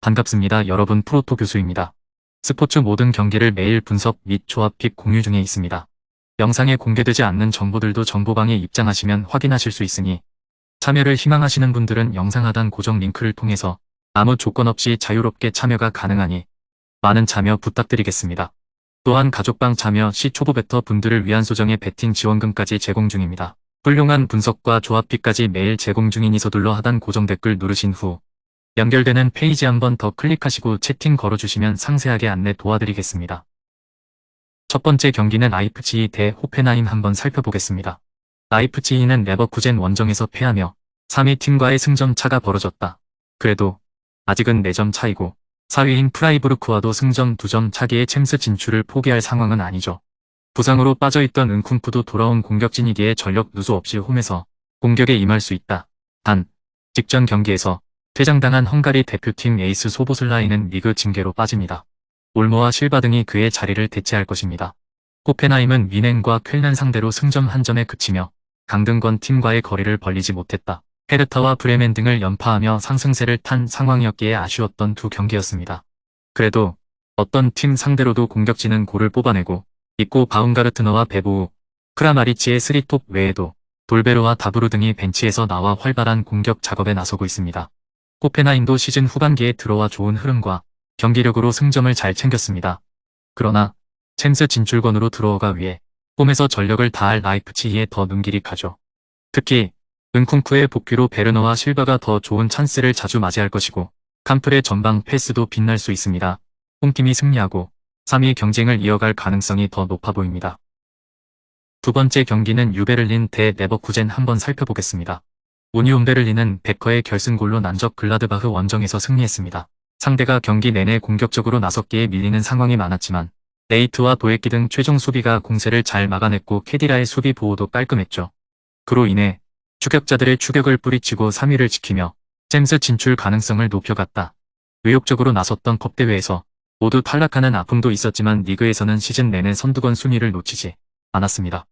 반갑습니다. 여러분 프로토 교수입니다. 스포츠 모든 경기를 매일 분석 및 조합픽 공유 중에 있습니다. 영상에 공개되지 않는 정보들도 정보방에 입장하시면 확인하실 수 있으니 참여를 희망하시는 분들은 영상 하단 고정 링크를 통해서 아무 조건 없이 자유롭게 참여가 가능하니 많은 참여 부탁드리겠습니다. 또한 가족방 참여 시 초보 베터 분들을 위한 소정의 베팅 지원금까지 제공 중입니다. 훌륭한 분석과 조합픽까지 매일 제공 중이니 서둘러 하단 고정 댓글 누르신 후 연결되는 페이지 한번 더 클릭하시고 채팅 걸어주시면 상세하게 안내 도와드리겠습니다. 첫 번째 경기는 라이프치히 대 호펜하임 한번 살펴보겠습니다. 라이프치히는 레버쿠젠 원정에서 패하며 3위 팀과의 승점 차가 벌어졌다. 그래도 아직은 4점 차이고 4위인 프라이부르크와도 승점 2점 차기의 챔스 진출을 포기할 상황은 아니죠. 부상으로 빠져있던 은쿵푸도 돌아온 공격진이기에 전력 누수 없이 홈에서 공격에 임할 수 있다. 단, 직전 경기에서 퇴장당한 헝가리 대표팀 에이스 소보슬라이는 리그 징계로 빠집니다. 올모와 실바 등이 그의 자리를 대체할 것입니다. 호펜하임은 미넨과 쾰른 상대로 승점 한 점에 그치며 강등권 팀과의 거리를 벌리지 못했다. 헤르타와 브레멘 등을 연파하며 상승세를 탄 상황이었기에 아쉬웠던 두 경기였습니다. 그래도 어떤 팀 상대로도 공격진은 골을 뽑아내고 있고 바움가르트너와 베보우, 크라마리치의 스리톱 외에도 돌베로와 다브루 등이 벤치에서 나와 활발한 공격 작업에 나서고 있습니다. 호펜하임도 시즌 후반기에 들어와 좋은 흐름과 경기력으로 승점을 잘 챙겼습니다. 그러나 챔스 진출권으로 들어오가 위해 홈에서 전력을 다할 라이프치히에 더 눈길이 가죠. 특히 은쿵쿠의 복귀로 베르너와 실바가 더 좋은 찬스를 자주 맞이할 것이고 캄플의 전방 패스도 빛날 수 있습니다. 홈팀이 승리하고 3위 경쟁을 이어갈 가능성이 더 높아 보입니다. 두 번째 경기는 유베를린 대 레버쿠젠 한번 살펴보겠습니다. 우니온 베를린은 베커의 결승골로 난적 글라드바흐 원정에서 승리했습니다. 상대가 경기 내내 공격적으로 나섰기에 밀리는 상황이 많았지만 레이트와 도에키 등 최종 수비가 공세를 잘 막아냈고 캐디라의 수비 보호도 깔끔했죠. 그로 인해 추격자들의 추격을 뿌리치고 3위를 지키며 잼스 진출 가능성을 높여갔다. 의욕적으로 나섰던 컵대회에서 모두 탈락하는 아픔도 있었지만 리그에서는 시즌 내내 선두권 순위를 놓치지 않았습니다.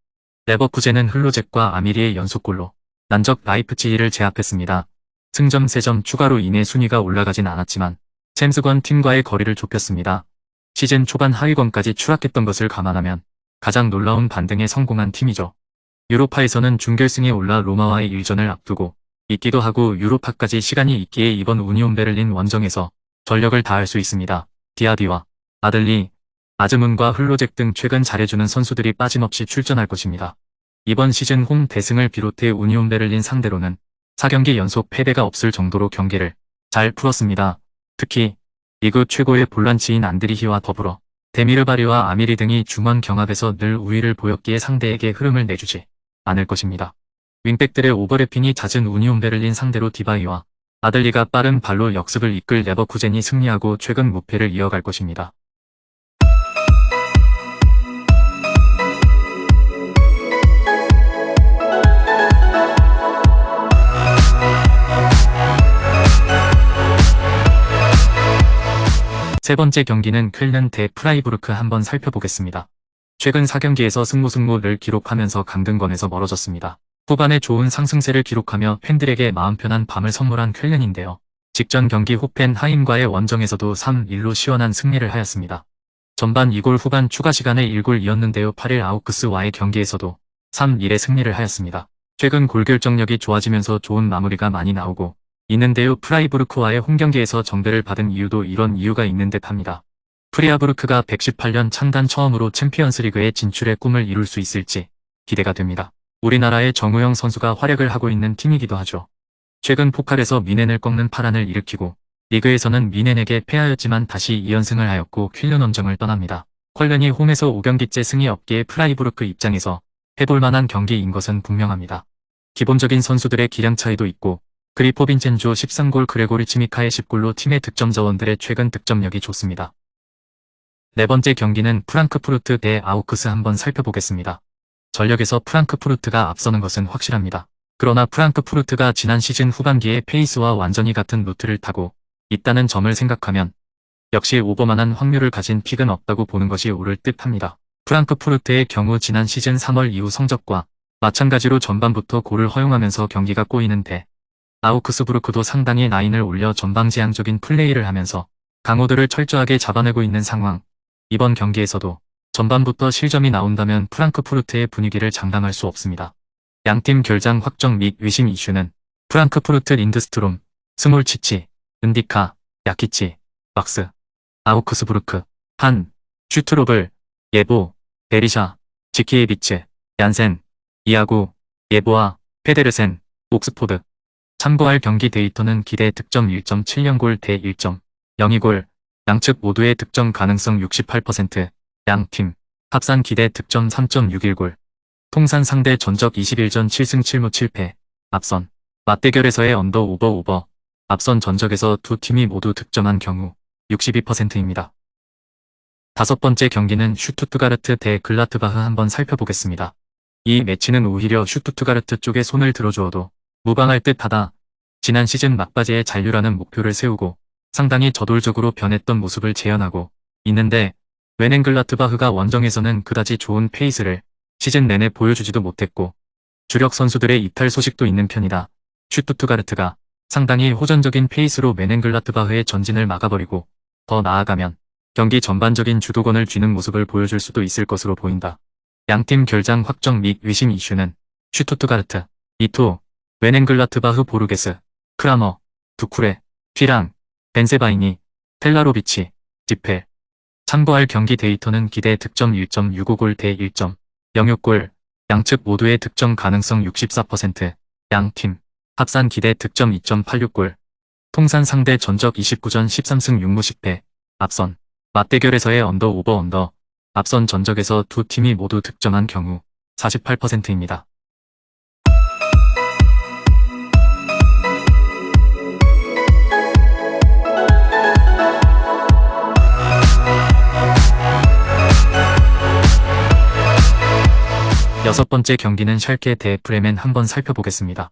레버쿠젠은 흘로잭과 아미리의 연속골로 난적 라이프치히를 제압했습니다. 승점 3점 추가로 인해 순위가 올라가진 않았지만 챔스권 팀과의 거리를 좁혔습니다. 시즌 초반 하위권까지 추락했던 것을 감안하면 가장 놀라운 반등에 성공한 팀이죠. 유로파에서는 준결승에 올라 로마와의 일전을 앞두고 있기도 하고 유로파까지 시간이 있기에 이번 우니온 베를린 원정에서 전력을 다할 수 있습니다. 디아비와 아들리, 아즈문과 흘로잭 등 최근 잘해주는 선수들이 빠짐없이 출전할 것입니다. 이번 시즌 홈 대승을 비롯해 우니온 베를린 상대로는 4경기 연속 패배가 없을 정도로 경기를 잘 풀었습니다. 특히 리그 최고의 볼란치인 안드리히와 더불어 데미르바리와 아미리 등이 중원 경합에서 늘 우위를 보였기에 상대에게 흐름을 내주지 않을 것입니다. 윙백들의 오버래핑이 잦은 우니온 베를린 상대로 디바이와 아들리가 빠른 발로 역습을 이끌 레버쿠젠이 승리하고 최근 무패를 이어갈 것입니다. 세 번째 경기는 쾰른 대 프라이부르크 한번 살펴보겠습니다. 최근 4경기에서 승무승무를 기록하면서 강등권에서 멀어졌습니다. 후반에 좋은 상승세를 기록하며 팬들에게 마음 편한 밤을 선물한 쾰른인데요. 직전 경기 호펜하임과의 원정에서도 3-1로 시원한 승리를 하였습니다. 전반 2골 후반 추가 시간에 1골 이었는데요. 8일 아우크스와의 경기에서도 3-1의 승리를 하였습니다. 최근 골 결정력이 좋아지면서 좋은 마무리가 많이 나오고 있는데요. 프라이부르크와의 홈경기에서 정대를 받은 이유도 이런 이유가 있는 듯 합니다. 프리아부르크가 118년 창단 처음으로 챔피언스리그의 진출의 꿈을 이룰 수 있을지 기대가 됩니다. 우리나라의 정우영 선수가 활약을 하고 있는 팀이기도 하죠. 최근 포칼에서 미넨을 꺾는 파란을 일으키고 리그에서는 미넨에게 패하였지만 다시 2연승을 하였고 퀼른 원정을 떠납니다. 퀄른이 홈에서 5경기째 승이 없기에 프라이부르크 입장에서 해볼 만한 경기인 것은 분명합니다. 기본적인 선수들의 기량 차이도 있고 그리포 빈첸조 13골 그레고리 치미카의 10골로 팀의 득점 자원들의 최근 득점력이 좋습니다. 네 번째 경기는 프랑크푸르트 대 아우크스 한번 살펴보겠습니다. 전력에서 프랑크푸르트가 앞서는 것은 확실합니다. 그러나 프랑크푸르트가 지난 시즌 후반기에 페이스와 완전히 같은 루트를 타고 있다는 점을 생각하면 역시 오버만한 확률을 가진 픽은 없다고 보는 것이 옳을 듯 합니다. 프랑크푸르트의 경우 지난 시즌 3월 이후 성적과 마찬가지로 전반부터 골을 허용하면서 경기가 꼬이는데 아우크스부르크도 상당히 라인을 올려 전방지향적인 플레이를 하면서 강호들을 철저하게 잡아내고 있는 상황. 이번 경기에서도 전반부터 실점이 나온다면 프랑크푸르트의 분위기를 장담할 수 없습니다. 양팀 결장 확정 및 의심 이슈는 프랑크푸르트 린드스트롬, 스몰치치, 은디카, 야키치, 막스, 아우크스부르크, 한, 슈트로블, 예보, 베리샤, 지키에비츠, 얀센, 이아구, 예보아, 페데르센, 옥스포드. 참고할 경기 데이터는 기대 득점 1.7연골 대 1.02골, 양측 모두의 득점 가능성 68%, 양팀, 합산 기대 득점 3.61골, 통산 상대 전적 21전 7승 7무 7패, 앞선, 맞대결에서의 언더 오버 오버, 앞선 전적에서 두 팀이 모두 득점한 경우 62%입니다. 다섯 번째 경기는 슈투트가르트 대 글라트바흐 한번 살펴보겠습니다. 이 매치는 오히려 슈투트가르트 쪽에 손을 들어주어도 무방할 듯하다. 지난 시즌 막바지에 잔류라는 목표를 세우고 상당히 저돌적으로 변했던 모습을 재현하고 있는데 웨넨글라트바흐가 원정에서는 그다지 좋은 페이스를 시즌 내내 보여주지도 못했고 주력 선수들의 이탈 소식도 있는 편이다. 슈투트가르트가 상당히 호전적인 페이스로 웨넨글라트바흐의 전진을 막아버리고 더 나아가면 경기 전반적인 주도권을 쥐는 모습을 보여줄 수도 있을 것으로 보인다. 양팀 결장 확정 및 의심 이슈는 슈투트가르트, 이토, 웨넨글라트바흐 보르게스, 크라머, 두쿠레, 휘랑, 벤세바이니, 텔라로비치, 지펠. 참고할 경기 데이터는 기대 득점 1.65골 대 1.06골, 양측 모두의 득점 가능성 64%, 양팀, 합산 기대 득점 2.86골, 통산 상대 전적 29전 13승 6무 10패, 앞선, 맞대결에서의 언더 오버 언더, 앞선 전적에서 두 팀이 모두 득점한 경우 48%입니다. 여섯 번째 경기는 샬케 대 브레멘 한번 살펴보겠습니다.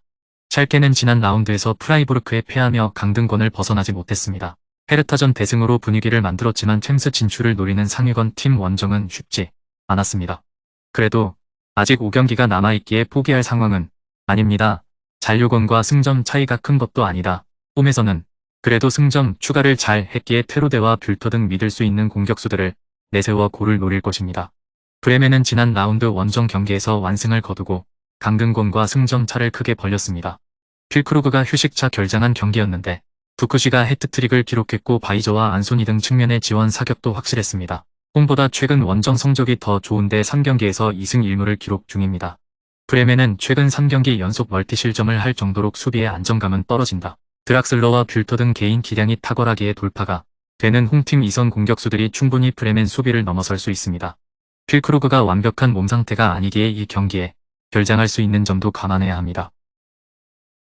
샬케는 지난 라운드에서 프라이부르크에 패하며 강등권을 벗어나지 못했습니다. 페르타전 대승으로 분위기를 만들었지만 챔스 진출을 노리는 상위권 팀 원정은 쉽지 않았습니다. 그래도 아직 5경기가 남아있기에 포기할 상황은 아닙니다. 잔류권과 승점 차이가 큰 것도 아니다. 홈에서는 그래도 승점 추가를 잘 했기에 테로데와 뷰터 등 믿을 수 있는 공격수들을 내세워 골을 노릴 것입니다. 브레멘은 지난 라운드 원정 경기에서 완승을 거두고 강등권과 승점 차를 크게 벌렸습니다. 필크루그가 휴식차 결장한 경기였는데 부쿠시가 해트트릭을 기록했고 바이저와 안소니 등 측면의 지원 사격도 확실했습니다. 홈보다 최근 원정 성적이 더 좋은데 3경기에서 2승 1무를 기록 중입니다. 브레멘은 최근 3경기 연속 멀티 실점을 할 정도로 수비의 안정감은 떨어진다. 드락슬러와 뷰터 등 개인 기량이 탁월하기에 돌파가 되는 홈팀 이선 공격수들이 충분히 브레멘 수비를 넘어설 수 있습니다. 필크루그가 완벽한 몸 상태가 아니기에 이 경기에 결장할 수 있는 점도 감안해야 합니다.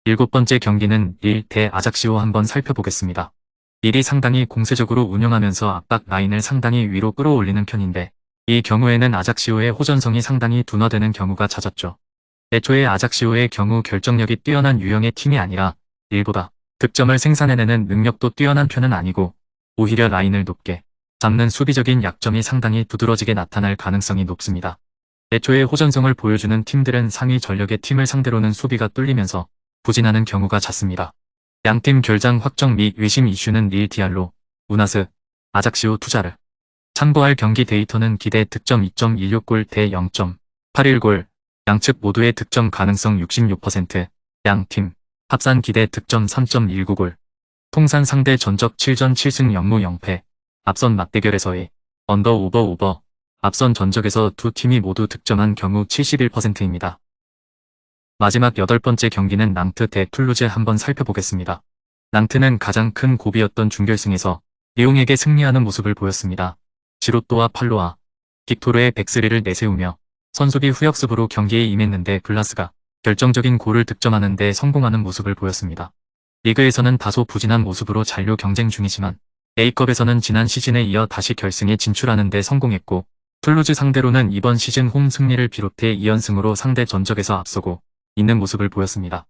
일곱 번째 경기는 1 대 아작시오 한번 살펴보겠습니다. 1이 상당히 공세적으로 운영하면서 압박 라인을 상당히 위로 끌어올리는 편인데 이 경우에는 아작시오의 호전성이 상당히 둔화되는 경우가 잦았죠. 애초에 아작시오의 경우 결정력이 뛰어난 유형의 팀이 아니라 일보다 득점을 생산해내는 능력도 뛰어난 편은 아니고 오히려 라인을 높게 잡는 수비적인 약점이 상당히 두드러지게 나타날 가능성이 높습니다. 애초에 호전성을 보여주는 팀들은 상위 전력의 팀을 상대로는 수비가 뚫리면서 부진하는 경우가 잦습니다. 양팀 결장 확정 및 의심 이슈는 릴 디알로, 우나스, 아작시오 투자를. 참고할 경기 데이터는 기대 득점 2.16골 대 0.81골, 양측 모두의 득점 가능성 66%, 양팀, 합산 기대 득점 3.19골, 통산 상대 전적 7전 7승 0무 0패, 앞선 맞대결에서의 언더 오버 오버 앞선 전적에서 두 팀이 모두 득점한 경우 71%입니다. 마지막 여덟 번째 경기는 낭트 대 툴루즈 한번 살펴보겠습니다. 낭트는 가장 큰 고비였던 중결승에서 리옹에게 승리하는 모습을 보였습니다. 지로또와 팔로와 빅토르의 백스리를 내세우며 선수비 후역습으로 경기에 임했는데 글라스가 결정적인 골을 득점하는 데 성공하는 모습을 보였습니다. 리그에서는 다소 부진한 모습으로 잔류 경쟁 중이지만 A컵에서는 지난 시즌에 이어 다시 결승에 진출하는 데 성공했고 툴루즈 상대로는 이번 시즌 홈 승리를 비롯해 2연승으로 상대 전적에서 앞서고 있는 모습을 보였습니다.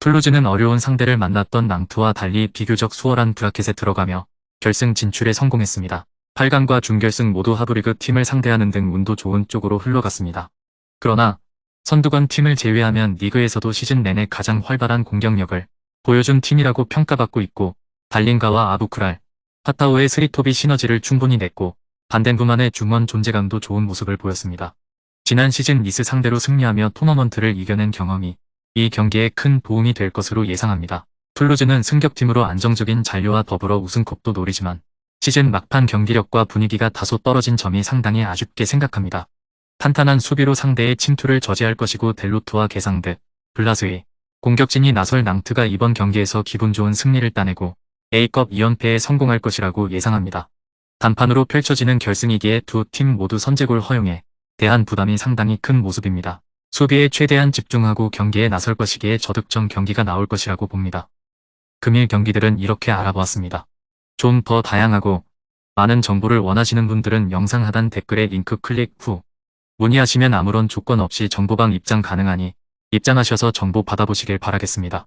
툴루즈는 어려운 상대를 만났던 낭투와 달리 비교적 수월한 브라켓에 들어가며 결승 진출에 성공했습니다. 8강과 준결승 모두 하브리그 팀을 상대하는 등 운도 좋은 쪽으로 흘러갔습니다. 그러나 선두권 팀을 제외하면 리그에서도 시즌 내내 가장 활발한 공격력을 보여준 팀이라고 평가받고 있고 달린가와 아부쿠랄, 파타오의 스리톱이 시너지를 충분히 냈고 반덴부만의 중원 존재감도 좋은 모습을 보였습니다. 지난 시즌 니스 상대로 승리하며 토너먼트를 이겨낸 경험이 이 경기에 큰 도움이 될 것으로 예상합니다. 툴루즈는 승격팀으로 안정적인 잔류와 더불어 우승컵도 노리지만 시즌 막판 경기력과 분위기가 다소 떨어진 점이 상당히 아쉽게 생각합니다. 탄탄한 수비로 상대의 침투를 저지할 것이고 델로트와 게상드, 블라스웨이, 공격진이 나설 낭트가 이번 경기에서 기분 좋은 승리를 따내고 A컵 2연패에 성공할 것이라고 예상합니다. 단판으로 펼쳐지는 결승이기에 두 팀 모두 선제골 허용에 대한 부담이 상당히 큰 모습입니다. 수비에 최대한 집중하고 경기에 나설 것이기에 저득점 경기가 나올 것이라고 봅니다. 금일 경기들은 이렇게 알아보았습니다. 좀 더 다양하고 많은 정보를 원하시는 분들은 영상 하단 댓글에 링크 클릭 후 문의하시면 아무런 조건 없이 정보방 입장 가능하니 입장하셔서 정보 받아보시길 바라겠습니다.